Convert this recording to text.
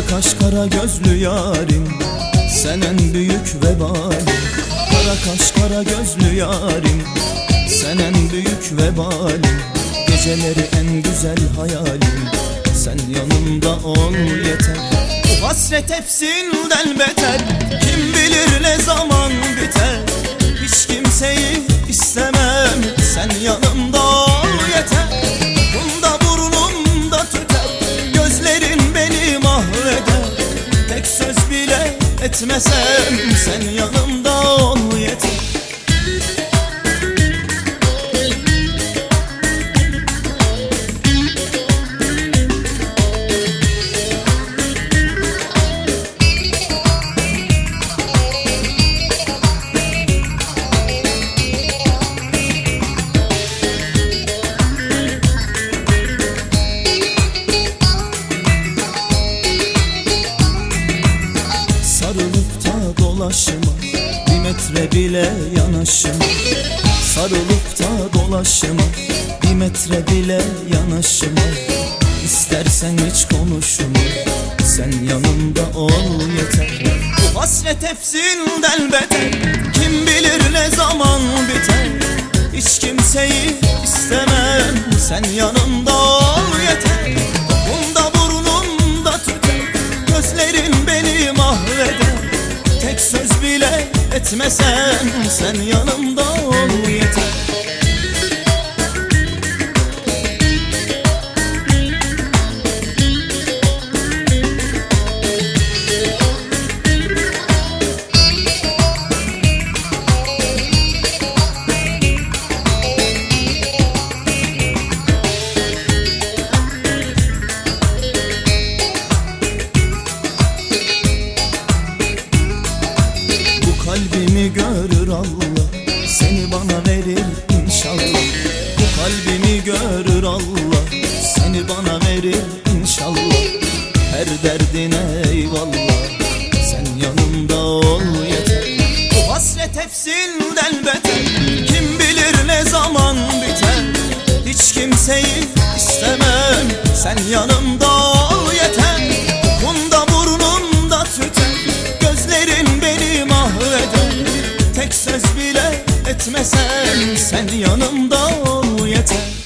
kaş kara gözlü yarim Sen en büyük vebalim. Kara kaş kara gözlü yarim Sen en büyük vebalim. Geceleri en güzel hayalim Sen yanımda ol yeter. Bu hasret hepsinden beter Kim bilir ne zaman söz bile etmesem Sen yanımda ol yeter Sarılıp da dolaşma Bir metre bile yanaşma. Sarılıp da dolaşma Bir metre bile yanaşma. İstersen hiç konuşma Sen yanımda ol yeter. Bu hasret hepsinden beter Kim bilir ne zaman biter. Hiç kimseyi istemem Sen yanımda Beni mahveder Tek söz bile etmesen Sen yanımda ol yeter kalbimi görür Allah. Seni bana verir inşallah. Bu kalbimi görür Allah. Seni bana verir inşallah. Her derdine eyvallah. Sen yanımda ol yeter. Bu hasret hepsinden beter. Kim bilir ne zaman biter. Hiç kimseyi istemem. Sen yanımda ol etmesen Sen yanımda ol yeter